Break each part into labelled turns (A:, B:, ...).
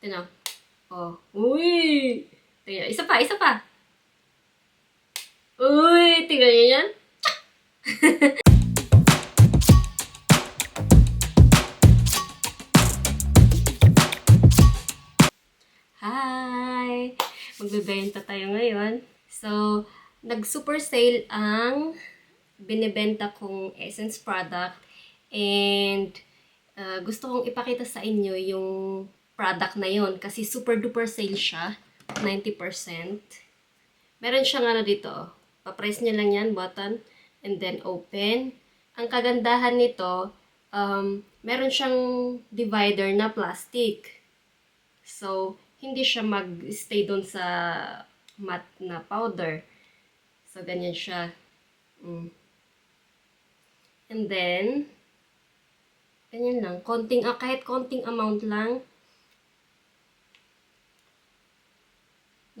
A: Tingnan. Oh. Uy! Tingnan. Isa pa, isa pa. Uy! Tingnan niyo yan. Hi! Magbebenta tayo ngayon. So, nag-super sale ang binibenta kong Essence product and uh, gusto kong ipakita sa inyo yung product na yon kasi super duper sale siya. 90%. Meron siyang ano dito. oh. Pa-press niya lang yan, button, and then open. Ang kagandahan nito, um, meron siyang divider na plastic. So, hindi siya mag-stay doon sa matte na powder. So, ganyan siya. Mm. And then, ganyan lang. Konting, ah, kahit konting amount lang.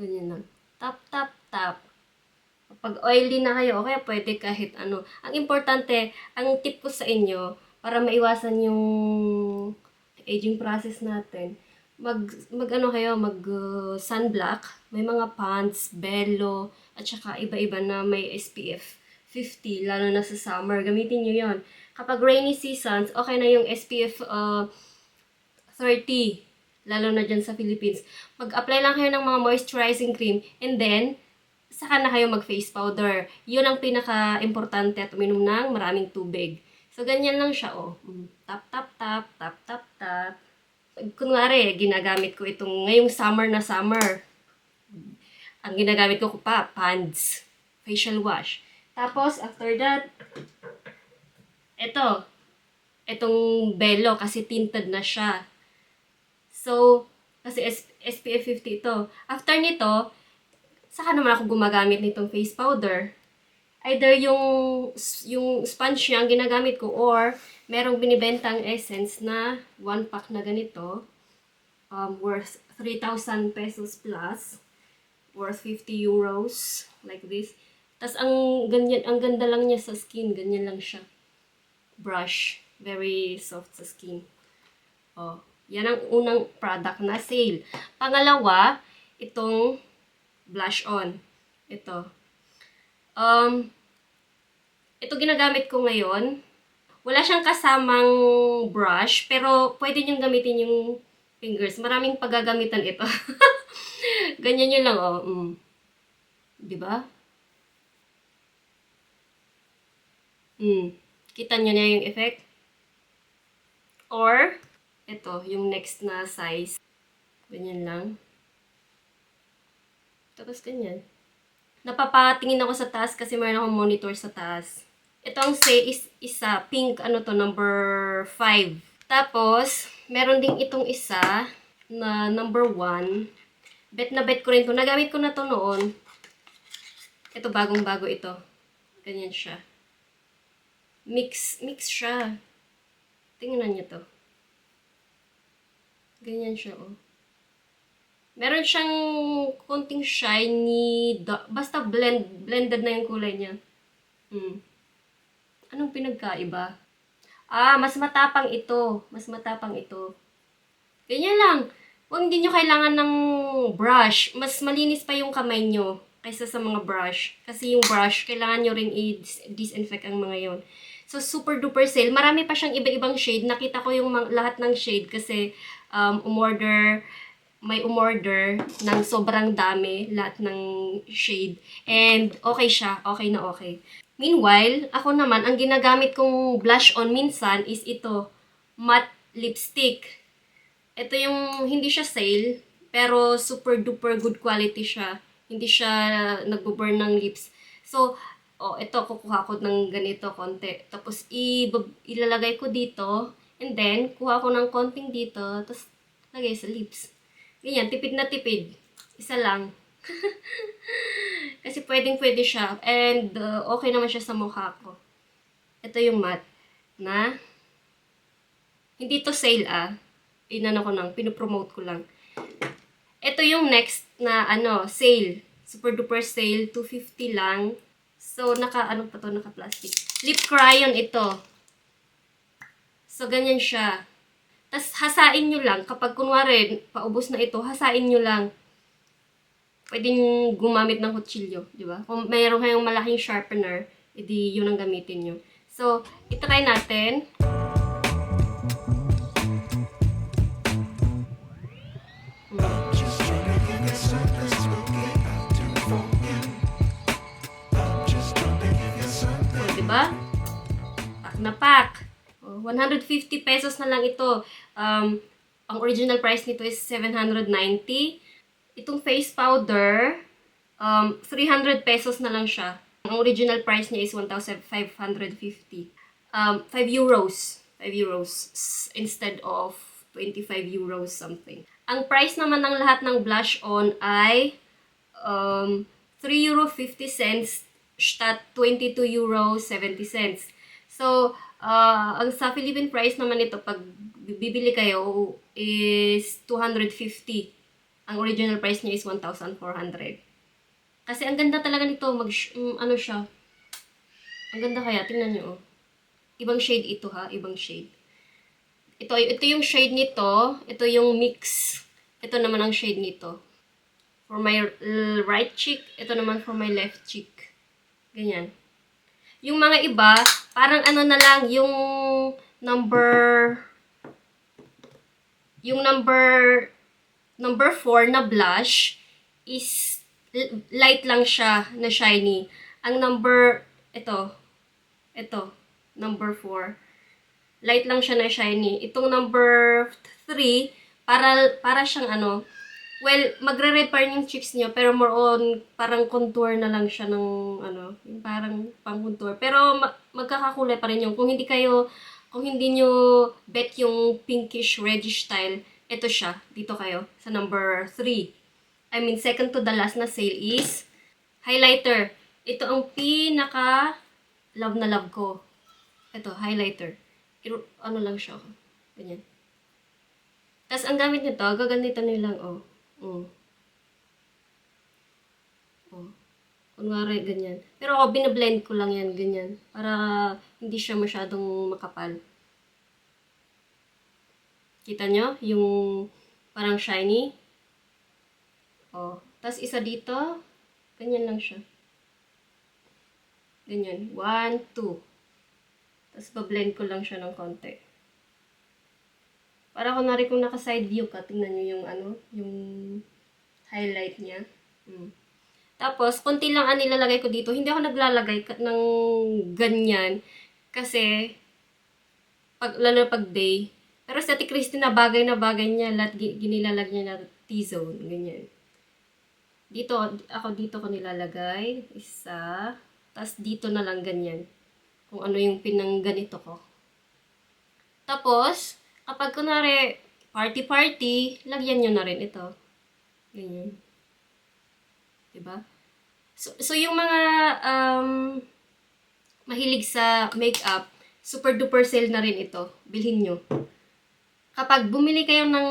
A: Ganyan lang. Tap, tap, tap. Pag oily na kayo, okay, pwede kahit ano. Ang importante, ang tip ko sa inyo, para maiwasan yung aging process natin, mag, mag ano kayo, mag uh, sunblock. May mga pants, belo, at saka iba-iba na may SPF 50, lalo na sa summer. Gamitin nyo yon Kapag rainy seasons, okay na yung SPF uh, 30, lalo na dyan sa Philippines. Mag-apply lang kayo ng mga moisturizing cream, and then, saka na kayo mag-face powder. Yun ang pinaka-importante at uminom ng maraming tubig. So, ganyan lang siya, oh. Mm, Tap, tap, tap, tap, tap, tap. Kunwari, ginagamit ko itong ngayong summer na summer. Ang ginagamit ko pa, pants, facial wash. Tapos, after that, ito, itong belo kasi tinted na siya. So, kasi SPF 50 ito. After nito, saka naman ako gumagamit nitong face powder. Either yung yung sponge niya ang ginagamit ko or merong binibentang essence na one pack na ganito um, worth 3,000 pesos plus worth 50 euros like this. Tapos ang ganyan ang ganda lang niya sa skin, ganyan lang siya. Brush, very soft sa skin. Oh, yan ang unang product na sale. Pangalawa, itong blush on. Ito. Um, ito ginagamit ko ngayon. Wala siyang kasamang brush, pero pwede niyong gamitin yung fingers. Maraming paggagamitan ito. Ganyan yun lang, oh. Mm. Di ba? Mm. Kita niyo na yung effect? Or, ito, yung next na size. Ganyan lang. Tapos ganyan. Napapatingin ako sa taas kasi mayroon akong monitor sa taas. Ito say is isa, pink, ano to, number 5. Tapos, meron ding itong isa na number 1. Bet na bet ko rin to. Nagamit ko na to noon. Ito, bagong-bago ito. Ganyan siya. Mix, mix siya. Tingnan niyo to. Ganyan siya, oh. Meron siyang konting shiny, basta blend, blended na yung kulay niya. Hmm. Anong pinagkaiba? Ah, mas matapang ito. Mas matapang ito. Ganyan lang. Huwag hindi nyo kailangan ng brush. Mas malinis pa yung kamay nyo kaysa sa mga brush. Kasi yung brush, kailangan nyo rin i-disinfect ang mga yon. So, super duper sale. Marami pa siyang iba-ibang shade. Nakita ko yung lahat ng shade kasi um, umorder, may umorder ng sobrang dami, lahat ng shade. And okay siya. Okay na okay. Meanwhile, ako naman, ang ginagamit kong blush on minsan is ito, matte lipstick. Ito yung, hindi siya sale, pero super duper good quality siya. Hindi siya nagbo-burn ng lips. So, oh, ito, kukuha ko ng ganito konti. Tapos, ilalagay ko dito. And then, kuha ko ng konting dito. Tapos, lagay sa lips. Ganyan, tipid na tipid. Isa lang. Kasi pwedeng pwede siya. And uh, okay naman siya sa mukha ko. Ito yung matte na hindi to sale ah. Inano ko lang, pinopromote ko lang. Ito yung next na ano, sale. Super duper sale, 250 lang. So, naka, ano pa to, naka plastic. Lip crayon ito. So, ganyan siya. Tapos hasain nyo lang. Kapag kunwari, paubos na ito, hasain nyo lang. Pwedeng gumamit ng kutsilyo, di ba? Kung mayroon kayong malaking sharpener, edi yun ang gamitin nyo. So, itry natin. Na pak. O, 150 pesos na lang ito. Um, ang original price nito is 790. Itong face powder, um, 300 pesos na lang siya. Ang original price niya is 1,550. Um, 5 euros. 5 euros instead of 25 euros something. Ang price naman ng lahat ng blush on ay um, 3 euro 50 cents stat 22 euro 70 cents. So, uh, ang sa Philippine price naman ito, pag bibili kayo, is 250. Ang original price niya is 1,400. Kasi ang ganda talaga nito, mag, mm, ano siya. Ang ganda kaya, tingnan nyo. Oh. Ibang shade ito ha, ibang shade. Ito, ito yung shade nito, ito yung mix. Ito naman ang shade nito. For my right cheek, ito naman for my left cheek. Ganyan. Yung mga iba, parang ano na lang, yung number, yung number, number 4 na blush is light lang siya na shiny. Ang number, ito, ito, number 4, light lang siya na shiny. Itong number 3, para, para siyang ano, well, magre-repair yung cheeks niyo, pero more on, parang contour na lang siya ng, ano, parang pang contour. Pero, ma- magkakakulay pa rin yung, kung hindi kayo, kung hindi nyo bet yung pinkish reddish style, ito siya, dito kayo, sa number 3. I mean, second to the last na sale is, highlighter. Ito ang pinaka love na love ko. Ito, highlighter. Iro, ano lang siya. Ganyan. Tapos, ang gamit nito, gaganito nilang, oh. Oh. Oh. Kunwari, ganyan. Pero ako, binablend ko lang yan, ganyan. Para hindi siya masyadong makapal. Kita nyo? Yung parang shiny. Oh. Tapos, isa dito, ganyan lang siya. Ganyan. One, two. Tapos, bablend ko lang siya ng konti. Para kunwari kung naka-side view ka, tingnan nyo yung ano, yung highlight niya. Mm. Tapos, konti lang ang nilalagay ko dito. Hindi ako naglalagay ng ganyan. Kasi, pag, lalo pag day. Pero sa Ate Christy na bagay na bagay niya, lahat gi- ginilalag niya na T-zone. Ganyan. Dito, ako dito ko nilalagay. Isa. Tapos dito na lang ganyan. Kung ano yung pinangganito ko. Tapos, kapag kunwari, party-party, lagyan nyo na rin ito. Ganyan. Diba? So, so yung mga um, mahilig sa makeup, super duper sale na rin ito. Bilhin nyo. Kapag bumili kayo ng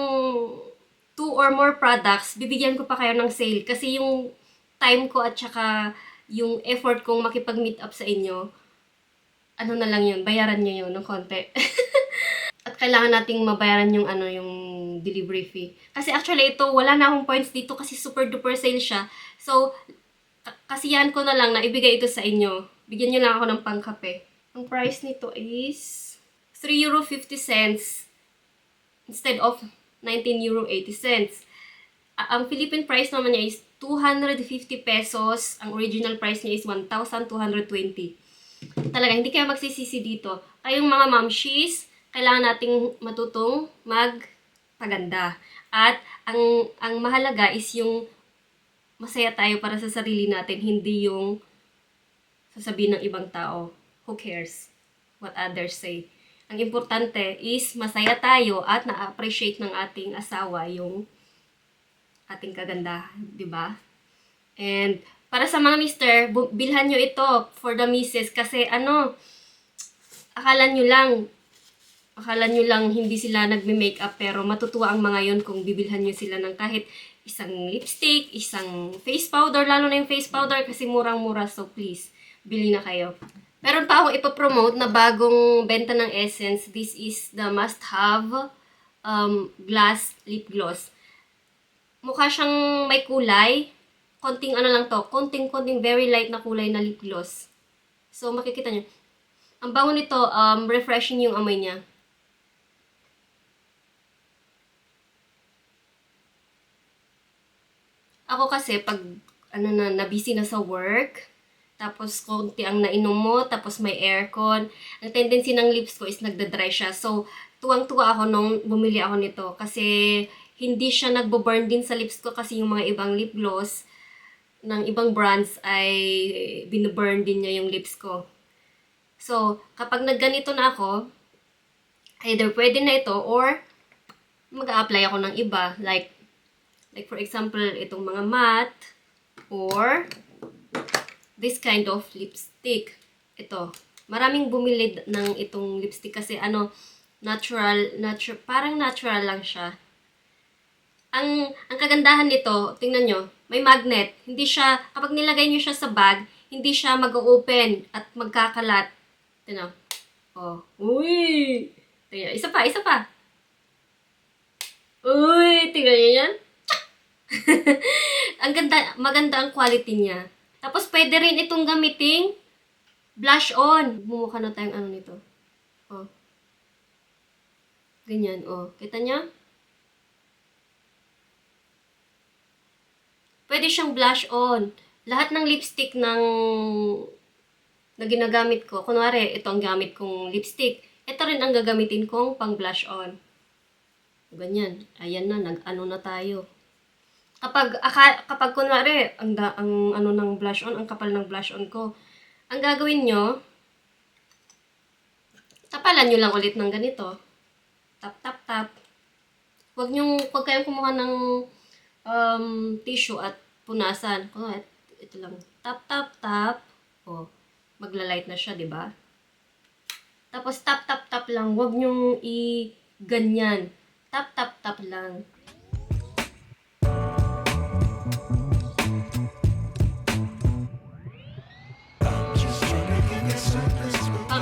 A: two or more products, bibigyan ko pa kayo ng sale. Kasi yung time ko at saka yung effort kong makipag-meet up sa inyo, ano na lang yun, bayaran nyo yun ng konti. at kailangan nating mabayaran yung ano yung delivery fee. Kasi actually ito wala na akong points dito kasi super duper sale siya. So ka- kasiyahan ko na lang na ibigay ito sa inyo. Bigyan niyo lang ako ng pangkape. Ang price nito is 3 euro 50 cents instead of 19 euro 80 cents. A- ang Philippine price naman niya is 250 pesos. Ang original price niya is 1,220 talaga, hindi kayo magsisisi dito. Kayong mga mamshies, kailangan nating matutong magpaganda. At ang ang mahalaga is yung masaya tayo para sa sarili natin, hindi yung sasabihin ng ibang tao. Who cares what others say? Ang importante is masaya tayo at na-appreciate ng ating asawa yung ating kagandahan, di ba? And para sa mga mister, bilhan nyo ito for the misses kasi ano, akala nyo lang, akala nyo lang hindi sila nagme-makeup pero matutuwa ang mga yon kung bibilhan nyo sila ng kahit isang lipstick, isang face powder, lalo na yung face powder kasi murang-mura so please, bili na kayo. Meron pa akong ipapromote na bagong benta ng Essence. This is the must-have um, glass lip gloss. Mukha siyang may kulay. Konting ano lang to, konting-konting very light na kulay na lip gloss. So, makikita nyo. Ang bango nito, um, refreshing yung amoy niya. Ako kasi, pag ano na, na-busy na sa work, tapos konti ang nainom mo, tapos may aircon, ang tendency ng lips ko is nagda-dry siya. So, tuwang-tuwa ako nung bumili ako nito kasi hindi siya nagbo-burn din sa lips ko kasi yung mga ibang lip gloss ng ibang brands ay binaburn din niya yung lips ko. So, kapag nagganito na ako, either pwede na ito or mag-a-apply ako ng iba. Like, like for example, itong mga matte or this kind of lipstick. Ito. Maraming bumili ng itong lipstick kasi ano, natural, natural, parang natural lang siya. Ang, ang kagandahan nito, tingnan nyo, may magnet. Hindi siya, kapag nilagay nyo siya sa bag, hindi siya mag-open at magkakalat. Tingnan. Oh. Uy! Tingnan. Isa pa, isa pa. Uy! Tingnan nyo yan. ang ganda, maganda ang quality niya. Tapos, pwede rin itong gamiting blush on. Bumukha na tayong ano nito. Oh. Ganyan, oh. Kita niya? Pwede siyang blush on. Lahat ng lipstick ng na ginagamit ko, kunwari, ito ang gamit kong lipstick. Ito rin ang gagamitin kong pang blush on. Ganyan. Ayan na, nag-ano na tayo. Kapag, aka, kapag kunwari, ang, da, ang ano ng blush on, ang kapal ng blush on ko, ang gagawin nyo, tapalan nyo lang ulit ng ganito. Tap, tap, tap. Huwag nyo, huwag kayong kumuha ng um, tissue at punasan. Oh, ito lang. Tap, tap, tap. Oh, maglalight na siya, di ba? Tapos tap, tap, tap lang. Huwag nyong i-ganyan. Tap, tap, tap lang.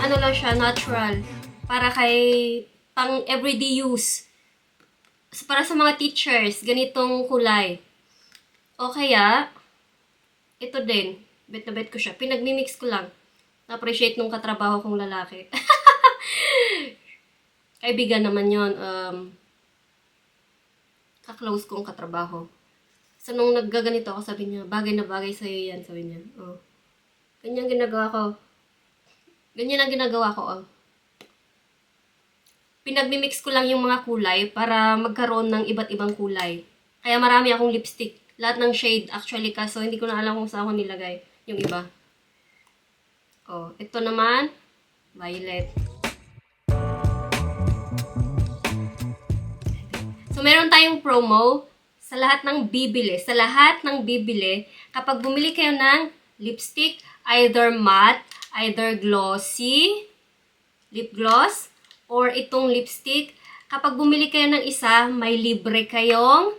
A: Ano lang siya, natural. Para kay, pang everyday use. Para sa mga teachers, ganitong kulay. O kaya, ito din. Bet na bet ko siya. Pinagmimix ko lang. Na-appreciate nung katrabaho kong lalaki. Kaibigan naman yon um, kaklose kong katrabaho. So, nung naggaganito ako, sabi niya, bagay na bagay sa'yo yan, sabi niya. Oh. Ganyan ginagawa ko. Ganyan ang ginagawa ko, oh. Pinagmimix ko lang yung mga kulay para magkaroon ng iba't ibang kulay. Kaya marami akong lipstick. Lahat ng shade actually kaso hindi ko na alam kung saan ko nilagay yung iba. Oh, ito naman, violet. So, meron tayong promo sa lahat ng bibili. Sa lahat ng bibili, kapag bumili kayo ng lipstick, either matte, either glossy, lip gloss, or itong lipstick, kapag bumili kayo ng isa, may libre kayong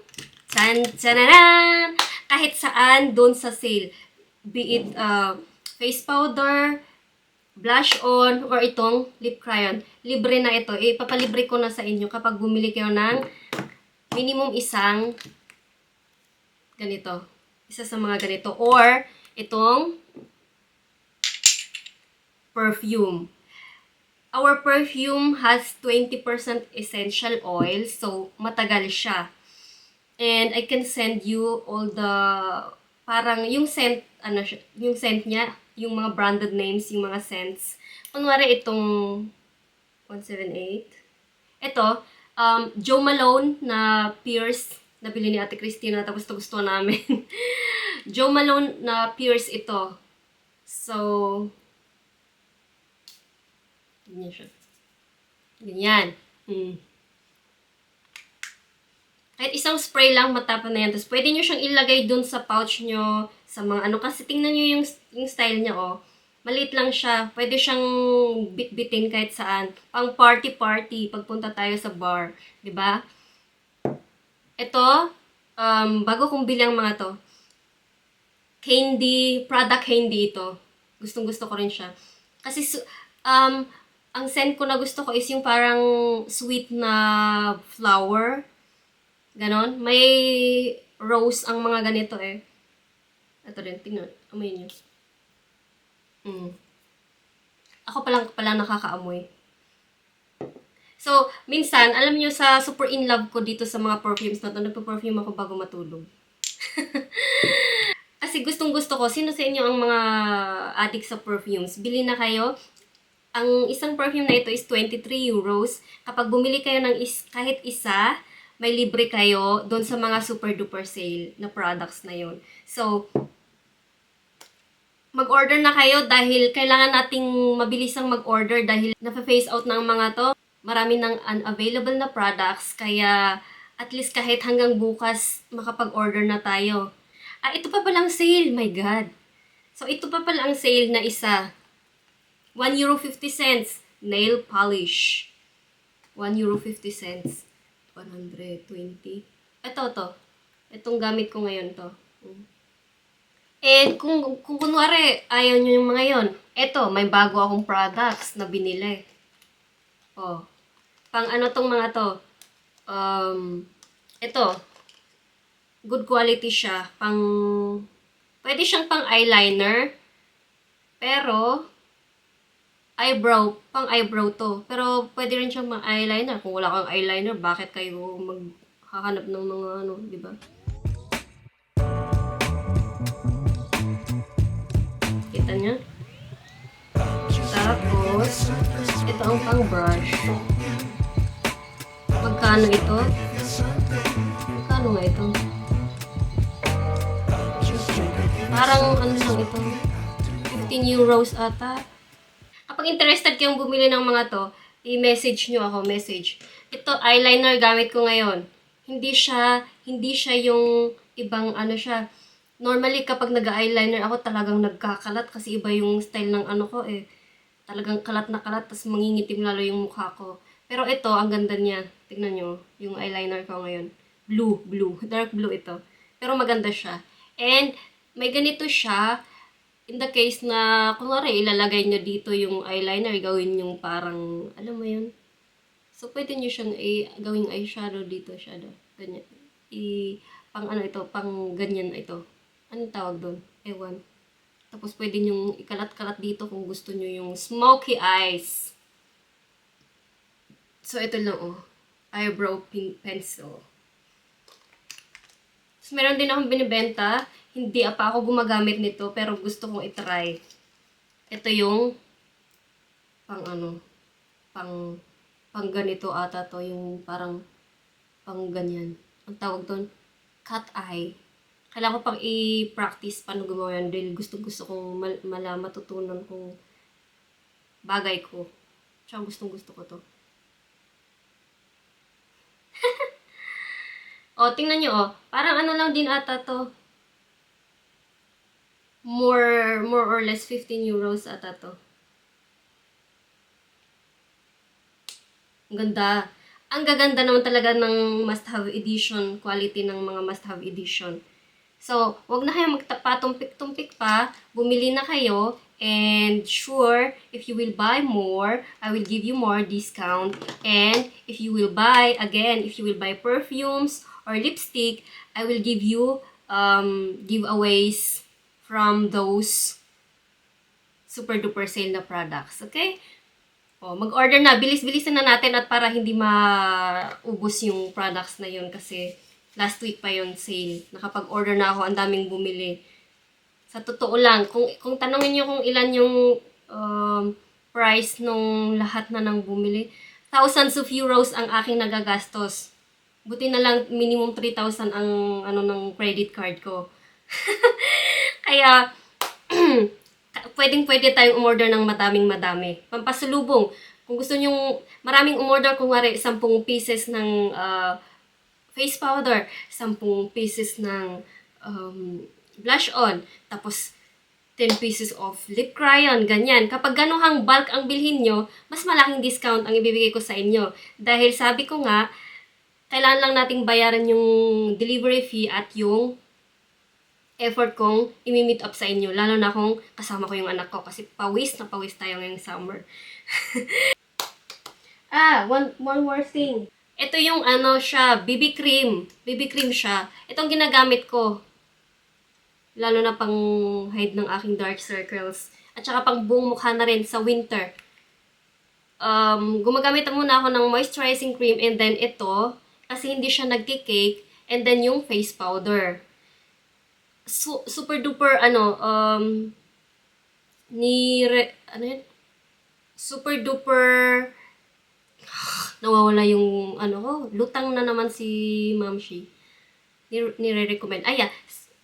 A: Chan, chanaran! Kahit saan, doon sa sale. Be it uh, face powder, blush on, or itong lip crayon. Libre na ito. Ipapalibre ko na sa inyo kapag bumili kayo ng minimum isang ganito. Isa sa mga ganito. Or, itong perfume. Our perfume has 20% essential oil, so matagal siya. And I can send you all the parang yung scent ano siya, yung scent niya, yung mga branded names, yung mga scents. Kunwari itong 178. Ito, um, Joe Malone na Pierce, nabili ni Ate Christina, tapos ito gusto namin. Joe Malone na Pierce ito. So, ganyan siya. Ganyan. Hmm. Kahit isang spray lang, matapon na yan. Tapos, pwede nyo siyang ilagay dun sa pouch nyo, sa mga ano. Kasi, tingnan nyo yung, yung style niya, oh. Maliit lang siya. Pwede siyang bit-bitin kahit saan. Pang party-party, pagpunta tayo sa bar. ba? Ito, um, bago kong bilang mga to. Candy, product candy ito. Gustong gusto ko rin siya. Kasi, um, ang scent ko na gusto ko is yung parang sweet na flower. Ganon. May rose ang mga ganito eh. Ito rin, tingnan. Amoy nyo. Mm. Ako pa lang pala nakakaamoy. So, minsan, alam nyo sa super in love ko dito sa mga perfumes na to, nagpa-perfume ako bago matulog. Kasi gustong gusto ko, sino sa inyo ang mga addict sa perfumes? Bili na kayo. Ang isang perfume na ito is 23 euros. Kapag bumili kayo ng is, kahit isa, may libre kayo doon sa mga super duper sale na products na yon. So, mag-order na kayo dahil kailangan nating mabilisang mag-order dahil nafa-face out ang mga to. Marami ng unavailable na products kaya at least kahit hanggang bukas makapag-order na tayo. Ah, ito pa palang sale, my God. So, ito pa pala ang sale na isa. 1 euro 50 cents nail polish. 1 euro 50 cents. 120. Ito, to. Itong gamit ko ngayon to. And kung, kung kunwari, ayaw nyo yung mga yon, eto, may bago akong products na binili. Oh. Pang ano tong mga to? Um, ito. Good quality siya. Pang, pwede siyang pang eyeliner. Pero, eyebrow, pang eyebrow to. Pero, pwede rin siyang pang eyeliner. Kung wala kang eyeliner, bakit kayo maghahanap ng mga ano, di ba? Kita niya? Tapos, ito ang pang brush. Magkano ito? Magkano nga ito? Parang ano lang ito? 15 euros ata. Kapag interested kayong bumili ng mga to, i-message nyo ako, message. Ito, eyeliner gamit ko ngayon. Hindi siya, hindi siya yung ibang ano siya. Normally, kapag nag-eyeliner ako, talagang nagkakalat kasi iba yung style ng ano ko eh. Talagang kalat na kalat, tapos mangingitim lalo yung mukha ko. Pero ito, ang ganda niya. Tignan nyo, yung eyeliner ko ngayon. Blue, blue. Dark blue ito. Pero maganda siya. And, may ganito siya. In the case na, kunwari, ilalagay nyo dito yung eyeliner, gawin yung parang, alam mo yun? So, pwede nyo siyang i- gawing eyeshadow dito, shadow. Ganyan. I, pang ano ito, pang ganyan ito. Anong tawag doon? Ewan. Tapos pwede nyo ikalat-kalat dito kung gusto nyo yung smoky eyes. So, ito lang oh. Eyebrow pin pencil. So, meron din akong binibenta. Hindi pa ako gumagamit nito, pero gusto kong itry. Ito yung pang ano, pang, pang ganito ata to, yung parang pang ganyan. Ang tawag doon, cat eye. Kailangan ko pang i-practice paano gumawa yan dahil gusto gusto kong mal- mala matutunan kung bagay ko. Tsaka gustong gusto ko to. o, tingnan nyo, oh. Parang ano lang din ata to. More, more or less 15 euros ata to. Ang ganda. Ang gaganda naman talaga ng must-have edition, quality ng mga must-have edition. So, wag na kayo magpatumpik-tumpik pa. Bumili na kayo. And sure, if you will buy more, I will give you more discount. And if you will buy, again, if you will buy perfumes or lipstick, I will give you um, giveaways from those super duper sale na products. Okay? O, mag-order na. Bilis-bilisan na natin at para hindi maubos yung products na yun kasi last week pa yon sale. Nakapag-order na ako, ang daming bumili. Sa totoo lang, kung, kung tanongin nyo kung ilan yung um, price nung lahat na nang bumili, thousands of euros ang aking nagagastos. Buti na lang minimum 3,000 ang ano ng credit card ko. Kaya, pwedeng pwede tayong umorder ng madaming madami. Pampasulubong. Kung gusto nyong maraming umorder, kung wari 10 pieces ng ah, face powder, 10 pieces ng um, blush on, tapos 10 pieces of lip crayon, ganyan. Kapag ganuhang bulk ang bilhin nyo, mas malaking discount ang ibibigay ko sa inyo. Dahil sabi ko nga, kailangan lang nating bayaran yung delivery fee at yung effort kong imi-meet up sa inyo. Lalo na kung kasama ko yung anak ko kasi pawis na pawis tayo ngayong summer. Ah, one, one more thing. Ito yung ano siya, BB cream. BB cream siya. Itong ginagamit ko. Lalo na pang hide ng aking dark circles. At saka pang buong mukha na rin sa winter. Um, gumagamit muna ako ng moisturizing cream and then ito, kasi hindi siya nagki-cake, and then yung face powder. Su- super duper, ano, um, ni, re, ano yun? Super duper, nawawala yung ano ko, lutang na naman si Ma'am Shi. Ni- Nire-recommend. Ay, yeah.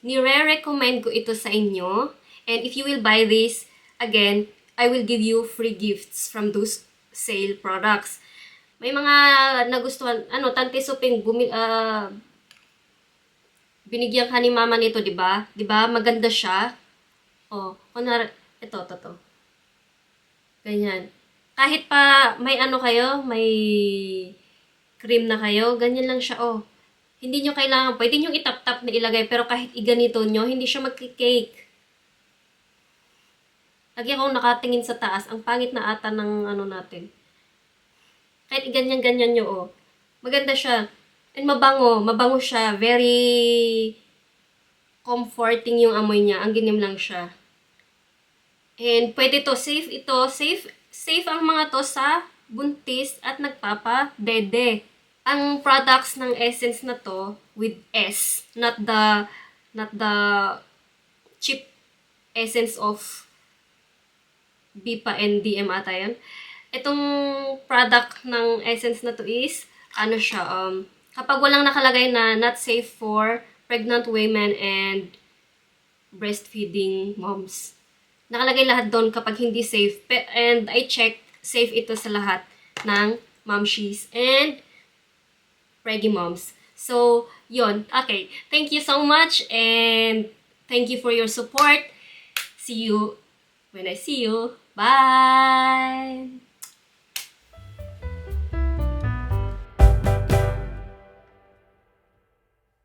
A: Nire-recommend ko ito sa inyo. And if you will buy this, again, I will give you free gifts from those sale products. May mga nagustuhan, ano, Tante Suping, bumi, ah, binigyan ka ni mama nito, di ba? Di ba? Maganda siya. Oh, kunar, ito, ito, ito. Ganyan. Kahit pa may ano kayo, may cream na kayo, ganyan lang siya, oh. Hindi nyo kailangan, pwede nyo itap-tap na ilagay, pero kahit iganito nyo, hindi siya magki-cake. Lagi akong nakatingin sa taas, ang pangit na ata ng ano natin. Kahit iganyan-ganyan nyo, oh. Maganda siya. And mabango, mabango siya. Very comforting yung amoy niya. Ang ginim lang siya. And pwede to, safe ito. Safe, safe ang mga to sa buntis at nagpapa-dede. Ang products ng Essence na to with S, not the not the cheap essence of BIPA and DM ata yun. Itong product ng Essence na to is, ano siya, um, kapag walang nakalagay na not safe for pregnant women and breastfeeding moms. Nakalagay lahat doon kapag hindi safe. And I checked, safe ito sa lahat ng momshies and preggy moms. So, yon Okay. Thank you so much and thank you for your support. See you when I see you. Bye!